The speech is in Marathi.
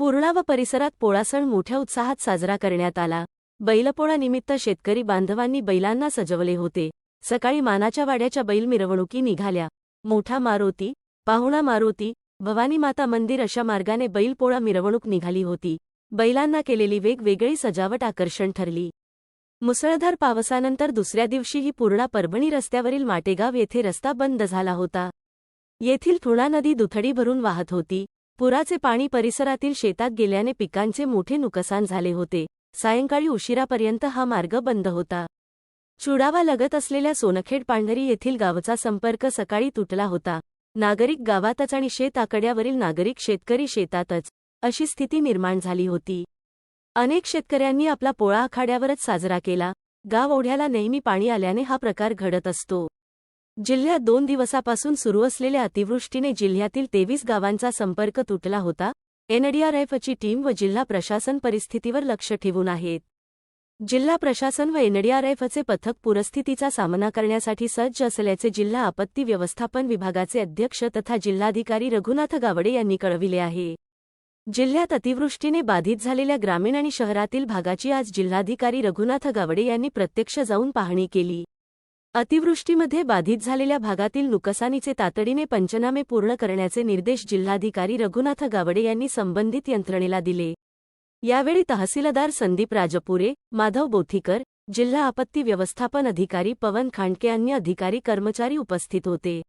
पूर्णा व परिसरात पोळा सण मोठ्या उत्साहात साजरा करण्यात आला. बैलपोळानिमित्त शेतकरी बांधवांनी बैलांना सजवले होते. सकाळी मानाच्या वाड्याच्या बैल मिरवणुकी निघाल्या. मोठा मारुती पाहुणा मारुती भवानी माता मंदिर अशा मार्गाने बैलपोळा मिरवणूक निघाली होती. बैलांना केलेली वेगवेगळी सजावट आकर्षण ठरली. मुसळधार पावसानंतर दुसऱ्या दिवशीही पूर्णा परभणी रस्त्यावरील माटेगाव येथे रस्ता बंद झाला होता. येथील ठुणा नदी दुथडी भरून वाहत होती. पुराचे पाणी परिसरातील शेतात गेल्याने पिकांचे मोठे नुकसान झाले होते. सायंकाळी उशिरापर्यंत हा मार्ग बंद होता. चुडावा लगत असलेल्या सोनखेड पांढरी येथील गावचा संपर्क सकाळी तुटला होता. नागरिक गावातच आणि शेत आकड्यावरील नागरिक शेतकरी शेतातच अशी स्थिती निर्माण झाली होती. अनेक शेतकऱ्यांनी आपला पोळा आखाड्यावरच साजरा केला. गाव ओढ्याला नेहमी पाणी आल्याने हा प्रकार घडत असतो. जिल्ह्यात दोन दिवसापासून सुरू असलेल्या अतिवृष्टीने जिल्ह्यातील तेवीस गावांचा संपर्क तुटला होता. एनडीआरएफची टीम व जिल्हा प्रशासन परिस्थितीवर लक्ष ठेवून आहेत. जिल्हा प्रशासन व एनडीआरएफचे पथक पूरस्थितीचा सामना करण्यासाठी सज्ज असल्याचे जिल्हा आपत्ती व्यवस्थापन विभागाचे अध्यक्ष तथा जिल्हाधिकारी रघुनाथ गावडे यांनी कळविले आहे. जिल्ह्यात अतिवृष्टीने बाधित झालेल्या ग्रामीण आणि शहरातील भागाची आज जिल्हाधिकारी रघुनाथ गावडे यांनी प्रत्यक्ष जाऊन पाहणी केली. अतिवृष्टीमध्ये बाधित झालेल्या भागातील नुकसानीचे तातडीने पंचनामे पूर्ण करण्याचे निर्देश जिल्हाधिकारी रघुनाथ गावडे यांनी संबंधित यंत्रणेला दिले. यावेळी तहसीलदार संदीप राजपुरे माधव बोथीकर जिल्हा आपत्ती व्यवस्थापन अधिकारी पवन खांडके अन्य अधिकारी कर्मचारी उपस्थित होते.